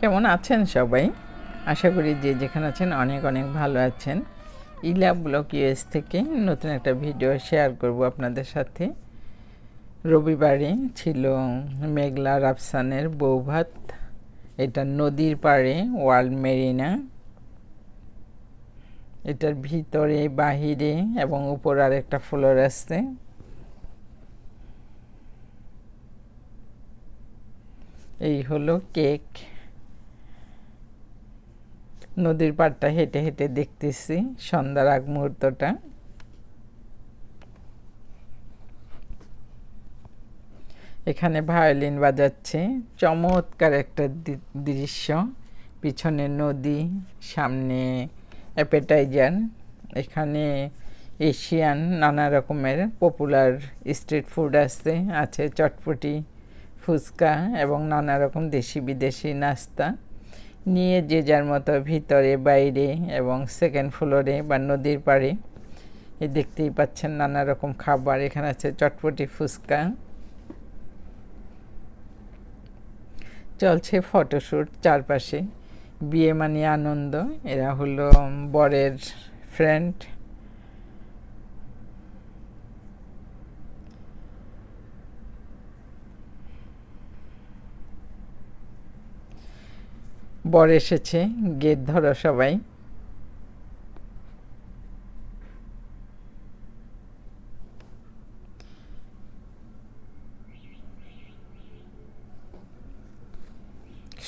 কেমন আছেন সবাই? আশা করি যে যেখানে আছেন অনেক অনেক ভালো আছেন। ইলা ব্লক ইউএস থেকে নতুন একটা ভিডিও শেয়ার করব আপনাদের সাথে। রবিবারে ছিল মেঘলা রাফসানের বৌভাত। এটা নদীর পাড়ে, ওয়ার্ল্ড মেরিনা। এটার ভিতরে, বাহিরে এবং উপর আর একটা ফ্লোর আছে। এই হলো কেক। নদীর পাড়টা হেঁটে হেঁটে দেখতেছি, সন্ধ্যার আগ মুহূর্তটা। এখানে ভায়োলিন বাজাচ্ছে, চমৎকার একটা দৃশ্য। পিছনে নদী, সামনে অ্যাপেটাইজার। এখানে এশিয়ান নানা রকমের পপুলার স্ট্রিট ফুড আছে আছে চটপটি, ফুচকা এবং নানা রকম দেশি বিদেশি নাস্তা। নিয়ে যে যার মতো ভিতরে, বাইরে এবং সেকেন্ড ফ্লোরে বা নদীর পাড়ে। এই দেখতেই পাচ্ছেন নানা রকম খাবার। এখানে আছে চটপটি ফুচকা। চলছে ফটোশ্যুট চারপাশে। বিয়ে মানে আনন্দ। এরা হলো বরের ফ্রেন্ড বর এসেছে, গেট ধরো সবাই।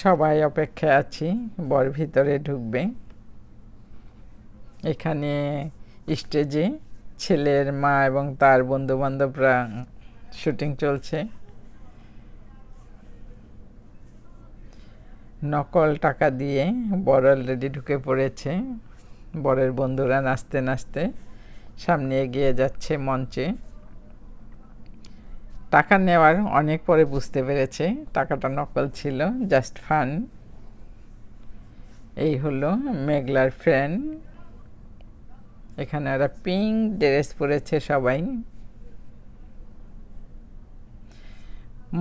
সবাই অপেক্ষায় আছি, বর ভিতরে ঢুকবে। এখানে স্টেজে ছেলের মা এবং তার বন্ধু বান্ধবরা শুটিং চলছে। নকল টাকা দিয়ে বর অলরেডি ঢুকে পড়েছে। বরের বন্ধুরা নাচতে নাচতে সামনে এগিয়ে যাচ্ছে মঞ্চে। টাকা নেওয়ার অনেক পরে বুঝতে পেরেছে, টাকাটা নকল ছিল জাস্ট ফান এই হলো মেঘলার ফ্রেন্ড এখানে ওরা পিঙ্ক ড্রেস পরেছে সবাই।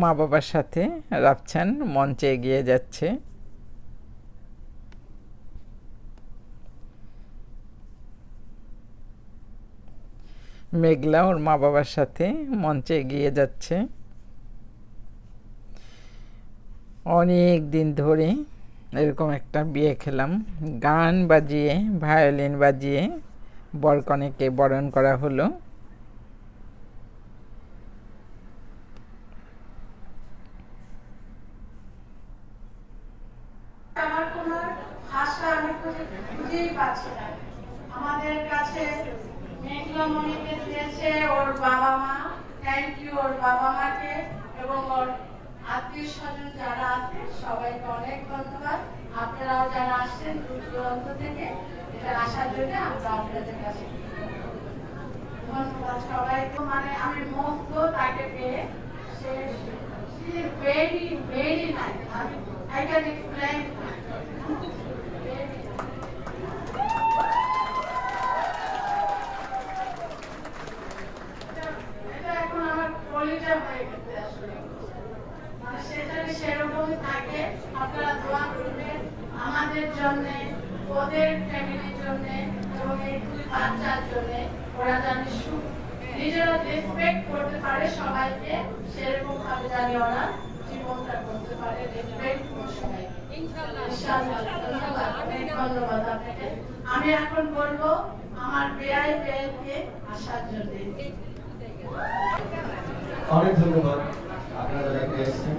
মা বাবার সাথে রাফছান মঞ্চে এগিয়ে যাচ্ছে। মেঘলা ওর মা বাবার সাথে মঞ্চে এগিয়ে যাচ্ছে। অনেক দিন ধরে এরকম একটা বিয়ে খেলাম। গান বাজিয়ে, ভায়োলিন বাজিয়ে বরকনেকে বরণ করা হলো আমার কোনো ভাষা আমি খুঁজে খুঁজেই পাচ্ছি না আমাদের কাছে মেঘলা মণিকে দিয়েছে ওর বাবা মা। থ্যাংক ইউ ওর বাবা মাকে এবং ওর আত্মীয় স্বজন যারা আছে, সবাইকে অনেক ধন্যবাদ। আপনারাও যারা আসছেন দূর দূরান্ত থেকে, এটা আসার জন্য আমরা আপনাদের কাছে ধন্যবাদ সবাইকে। মানে আমি মুগ্ধ তাকে পেয়ে, সে ভেরি ভেরি নাইস আমি, I can explain. এটা এখন আমার কলিজা হয়ে গেছে আসলে মানে সেটা সেরকমই থাকে আপনারা দোয়া করবেন আমাদের জন্য ওদের ফ্যামিলির জন্য এবং এই দুই বাচ্চার জন্য ওরা জানি সুখ নিজেরা রেসপেক্ট করতে পারে সবাইকে সেরকম ভাবে জানি ওরা জীবনটা করতে পারে রেসপেক্ট সবাইকে ধন্যবাদ। আপনাকে। আমি এখন বলব আমার বেআই বেআইকে আসার জন্য। অনেক ধন্যবাদ। আপনারা যারা এসেছেন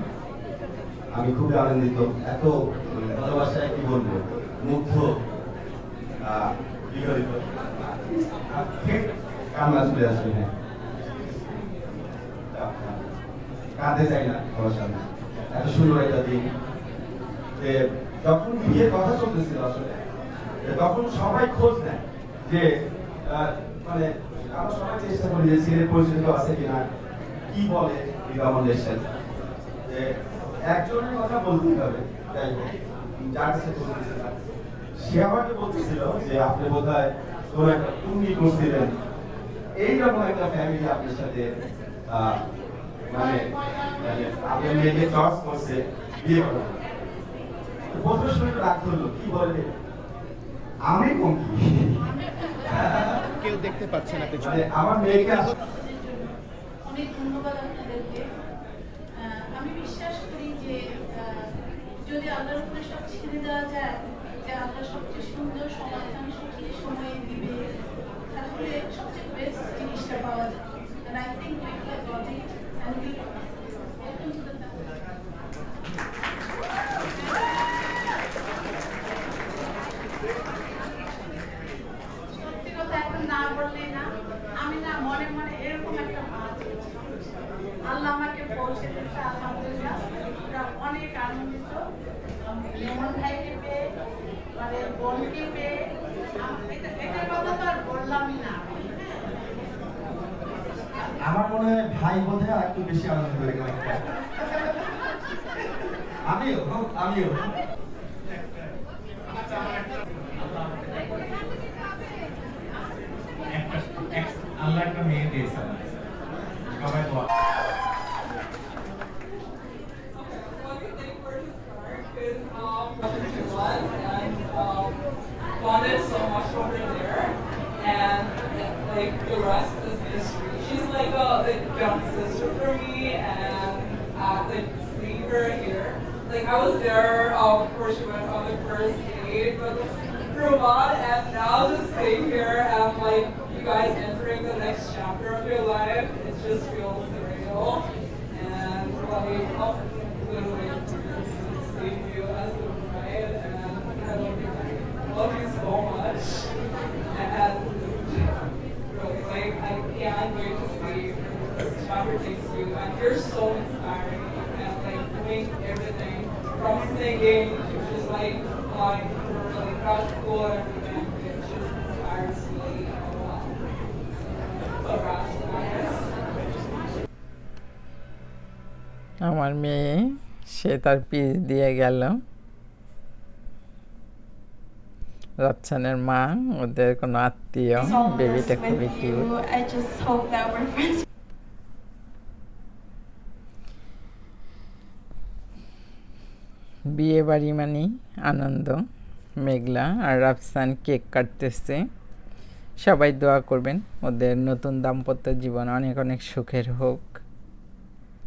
আমি খুবই আনন্দিত, এত মানে ভালোবাসায় কি বলব, মুগ্ধ কান্না চলে আসবে হ্যাঁ। কাঁদতে চাই না সামনে। এত সুন্দর একটা দিন। যে যখন কথা চলতেছিল আসলে তখন সবাই খোঁজ নেয় যে মানে আমরা সবাই চেষ্টা করি যে ছেলের পরিচিত আছে কিনা, কি বলে যে একজনের কথা বলতে হবে তাই যার কাছে সে আমাকে বলতেছিল যে আপনি বোধ হয় কোনো একটা টুঙ্গি করছিলেন এইরকম একটা ফ্যামিলি আপনার সাথে মানে মানে আপনার মেয়েকে চয়েস করছে বিয়ে করার। প্রথমে রাগ ধরলো কি বলে আমি কেউ দেখতে পাচ্ছে না মানে আমার মেয়েকে অনেক ধন্যবাদ আপনাদেরকে। আমি বিশ্বাস করি যে যদি আল্লাহর উপরে সব ছেড়ে দেওয়া যায়, যে আল্লাহ সবচেয়ে সুন্দর সমাধান সঠিক সময়ে দিবে, তাহলে সবচেয়ে বেস্ট জিনিসটা পাওয়া যায়। And সত্যি কথা এখন না বললেই না। মনে মনে এরকম একটা ভাব আল্লাহ আমাকে পৌঁছে দিচ্ছে আলহামদুলিল্লাহ। অনেক আনন্দিত। লেমন ভাইকে পেয়ে মানে বোনকে পেয়ে এটার কথা তো আর বললামই না। আমার মনে হয় ভাই বোধ একটু বেশি আনন্দ করে আমিও আমিও। আল্লাহ একটা মেয়ে দিয়েছে আমাদের। সবাই দোয়া What do you think where to start? Because um, she was and um, bonded so much over there, and like the rest is history. She's like a like young sister for me, and uh, like seeing her here, like I was there um, before she went on the first date with Roman, and now just sitting here and like you guys entering the next chapter of your life, it just feels surreal, and like. Oh, literally seeing you as a bride and I love you, love you so much. And really like I can't wait to see this chapter takes you. And you're so inspiring and like doing everything from singing to just like like grad school আমার মেয়ে সে তার piece দিয়ে গেল। রাফসানের মা ওদের কোনো আত্মীয় বেবিটা খুবই কিউট বিয়ে বাড়ি মানে আনন্দ মেঘলা আর রাফসান কেক কাটতেছে। সবাই দোয়া করবেন ওদের নতুন দাম্পত্য জীবন অনেক অনেক সুখের হোক।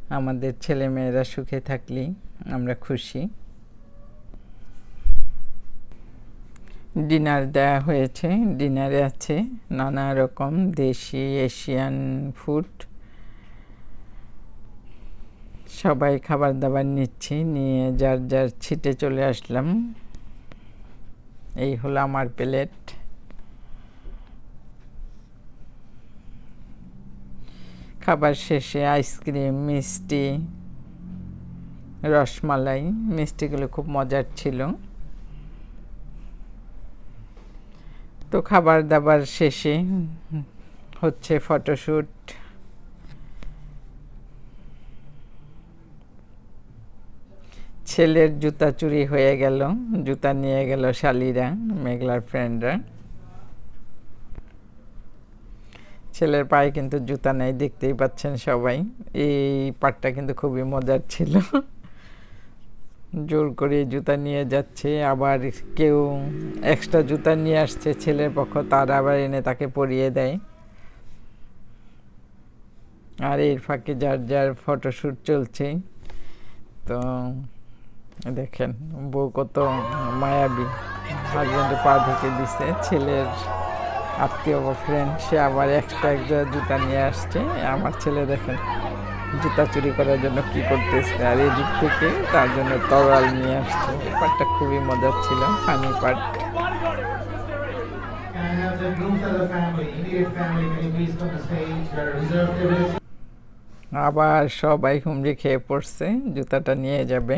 আমাদের ছেলে মেয়েরা সুখে থাকলেই আমরা খুশি। ডিনার দেওয়া হয়েছে, ডিনারে আছে নানা রকম দেশি, এশিয়ান ফুড। সবাই খাবার দাবার নিচ্ছি, নিয়ে যার যার ছিটে চলে আসলাম। এই হলো আমার প্লেট। খাবার শেষে আইসক্রিম, মিষ্টি, রসমালাই, মিষ্টিগুলো খুব মজার ছিল। তো খাবার দাবার শেষে হচ্ছে ফটোশ্যুট ছেলের জুতা চুরি হয়ে গেল, জুতা নিয়ে গেল শালিরা, মেঘলার ফ্রেন্ডরা ছেলের পায়ে কিন্তু জুতা নেই, দেখতেই পাচ্ছেন সবাই। এই পার্টটা কিন্তু খুবই মজার ছিল। জোর করে জুতা নিয়ে যাচ্ছে, আবার কেউ এক্সট্রা জুতা নিয়ে আসছে ছেলের পক্ষ, তার আবার এনে তাকে পরিয়ে দেয়। আর এর ফাঁকে যার যার ফটোশ্যুট চলছে। তো দেখেন, বউ কত মায়াবী। হাজব্যান্ডে পা ঢেকে দিছে, ছেলের আত্মীয় ফ্রেন্ড সে আবার একটা জুতা নিয়ে আসছে। আমার ছেলে দেখেন, জুতা চুরি করার জন্য কি করতেছে? আর এই দিক থেকে তার জন্য তরোয়াল নিয়ে আসছে। ব্যাপারটা খুবই মজার ছিল ফানি পার্ট? আবার সবাই হুমড়ি খেয়ে পড়ছে, জুতাটা নিয়ে যাবে।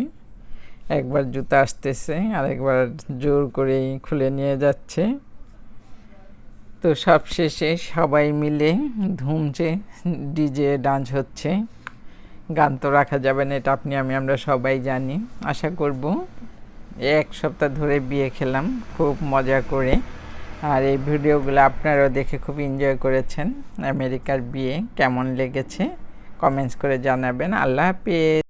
একবার জুতা আসতেছে আর একবার জোর করেই খুলে নিয়ে যাচ্ছে। তো সব শেষে সবাই মিলে ধুমছে ডিজে ডান্স হচ্ছে। গান তো রাখা যাবে না, এটা আপনি, আমি, আমরা সবাই জানি। আশা করব এক সপ্তাহ ধরে বিয়ে খেলাম, খুব মজা করে। আর এই ভিডিওগুলো আপনারাও দেখে খুব এনজয় করেছেন। আমেরিকার বিয়ে কেমন লেগেছে? কমেন্টস করে জানাবেন। আল্লাহ হাফিজ।